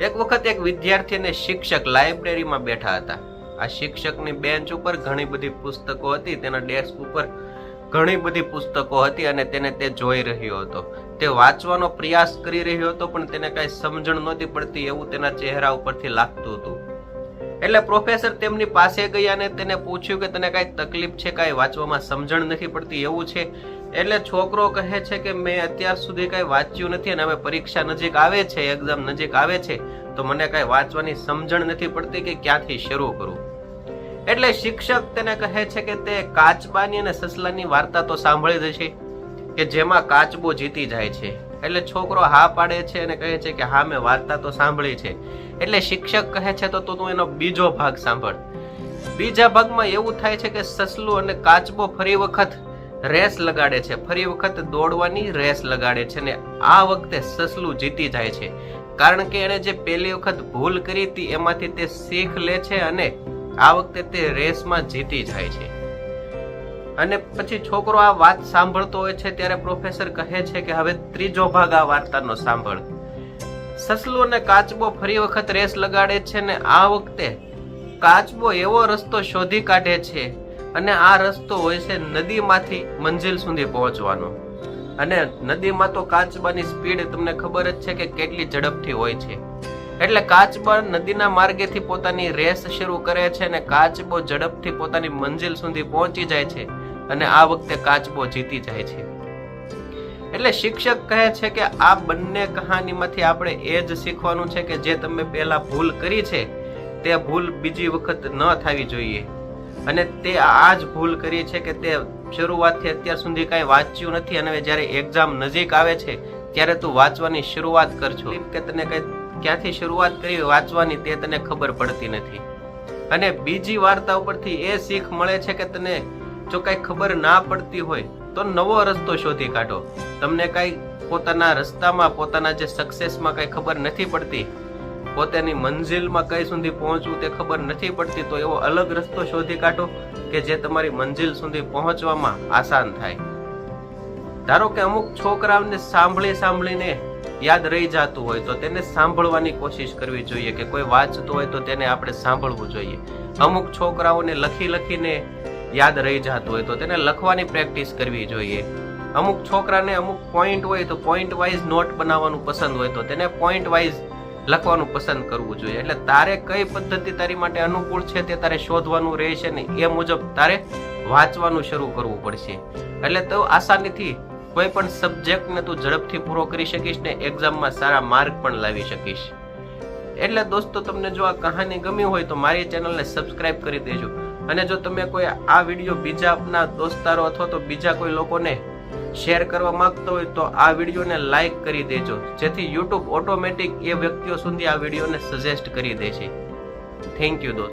એક વખત એક વિદ્યાર્થી અને શિક્ષક લાઇબ્રેરીમાં બેઠા હતા. આ શિક્ષકની બેન્ચ ઉપર ઘણી બધી પુસ્તકો હતી, તેના ડેસ્ક ઉપર ઘણી બધી પુસ્તકો હતી અને તેને તે જોઈ રહ્યો હતો. તે વાંચવાનો પ્રયાસ કરી રહ્યો હતો, પણ તેને કાંઈ સમજણ નહોતી પડતી, એવું તેના ચહેરા ઉપરથી લાગતું હતું. એટલે પ્રોફેસર તેમની પાસે ગયા અને તેને પૂછ્યું કે તને કાંઈ તકલીફ છે, કાંઈ વાંચવામાં સમજણ નથી પડતી, એવું છે? એટલે છોકરો કહે છે કે મેં અત્યાર સુધી કાંઈ વાંચ્યું નથી અને હવે પરીક્ષા નજીક આવે છે એક્ઝામ નજીક આવે છે, તો મને કાંઈ વાંચવાની સમજણ નથી પડતી કે ક્યાંથી શરૂ કરું. એટલે શિક્ષક તેને કહે છે કે તે કાચબાની અને સસલાની વાર્તા તો સાંભળી જ કે જેમાં કાચબો જીતી જાય છે. એટલે છોકરો હા પાડે છે અને કહે છે કે હા, મેં વાર્તા તો સાંભળી છે. એટલે શિક્ષક કહે છે તો તું એનો બીજો ભાગ સાંભળ. બીજા ભાગમાં એવું થાય છે કે સસલું અને કાચબો ફરી વખત રેસ લગાડે છે. ફરી વખત દોડવાની રેસ લગાડે છે ને આ વખતે સસલું જીતી જાય છે. કારણ કે એણે જે પહેલી વખત ભૂલ કરી હતી એમાંથી તે શીખ લે છે અને આ વખતે તે રેસમાં જીતી જાય છે. અને પછી છોકરો આ વાત સાંભળતો હોય છે ત્યારે પ્રોફેસર કહે છે કે હવે ત્રીજો ભાગ આ વાર્તાનો સાંભળ. સસલું અને કાચબો ફરી વખત રેસ લગાડે છે ને આ વખતે કાચબો એવો રસ્તો શોધી કાઢે છે અને આ રસ્તો હોય છે નદીમાંથી મંજિલ સુધી પહોંચવાનો. અને નદીમાં તો કાચબાની સ્પીડ તમને ખબર જ છે કે કેટલી ઝડપથી હોય છે. એટલે કાચબા નદીના માર્ગેથી પોતાની રેસ શરૂ કરે છે અને કાચબો ઝડપથી પોતાની મંજિલ સુધી પહોંચી જાય છે અને આ વખતે કાચબો જીતી જાય છે. એટલે શિક્ષક કહે છે કે આ બંને કહાનીમાંથી આપણે એ જ શીખવાનું છે કે જે તમે પહેલા ભૂલ કરી છે, તે ભૂલ બીજી વખત ન થવી જોઈએ. અને તે આ જ ભૂલ કરી છે કે તે શરૂઆતથી અત્યાર સુધી કાંઈ વાંચ્યું નથી અને જ્યારે એક્ઝામ નજીક આવે છે, ત્યારે તું વાંચવાની શરૂઆત કરજો. કે તને કઈ ક્યાંથી શરૂઆત કરી વાંચવાની તે તને ખબર પડતી નથી. અને બીજી વાર્તા ઉપરથી એ શીખ મળે છે કે તને જો કાંઈ ખબર ના પડતી હોય, તો નવો રસ્તો શોધી કાઢો. તમને કાંઈ પોતાના રસ્તામાં, પોતાના જે સક્સેસમાં કાંઈ ખબર નથી પડતી પોતાની મંજિલમાં કઈ સુધી પહોંચવું તે ખબર નથી પડતી, તો એવો અલગ રસ્તો શોધી કાઢો કે જે તમારી મંજિલ સુધી પહોંચવામાં આસાન થાય. ધારો કે અમુક છોકરાઓને સાંભળી સાંભળીને યાદ રહી જતું હોય, તો તેને સાંભળવાની કોશિશ કરવી જોઈએ કે કોઈ વાંચતું હોય તો તેને આપણે સાંભળવું જોઈએ. અમુક છોકરાઓને લખી લખીને યાદ રહી જતું હોય, તો તેને લખવાની પ્રેક્ટિસ કરવી જોઈએ. અમુક છોકરાને અમુક પોઈન્ટ હોય તો પોઈન્ટ વાઇઝ નોટ બનાવવાનું પસંદ હોય, તો તેને પોઈન્ટ વાઇઝ લખવાનું પસંદ કરવું જોઈએ. એટલે તારે કઈ પદ્ધતિ તારી માટે અનુકૂળ છે તે તારે શોધવાનું રહેશે ને એ મુજબ તારે વાંચવાનું શરૂ કરવું પડશે. એટલે તો આસાનીથી કોઈ પણ સબ્જેક્ટને તું ઝડપથી પૂરો કરી શકીશ ને એક્ઝામમાં સારા માર્ક પણ લાવી શકીશ. એટલે દોસ્તો, તમને જો આ કહાની ગમી હોય તો મારી ચેનલને સબસ્ક્રાઇબ કરી દેજો. અને જો તમે કોઈ આ વીડિયો બીજા આપના દોસ્તારો અથવા તો બીજા કોઈ લોકોને શેર કરવા માંગતો હોય તો આ વિડીયોને લાઈક કરી દેજો. જેથી યુટ્યુબ ઓટોમેટિક એ વ્યક્તિઓ સુધી આ વિડીયોને સજેસ્ટ કરી દેશે થેન્ક યુ દોસ્તો.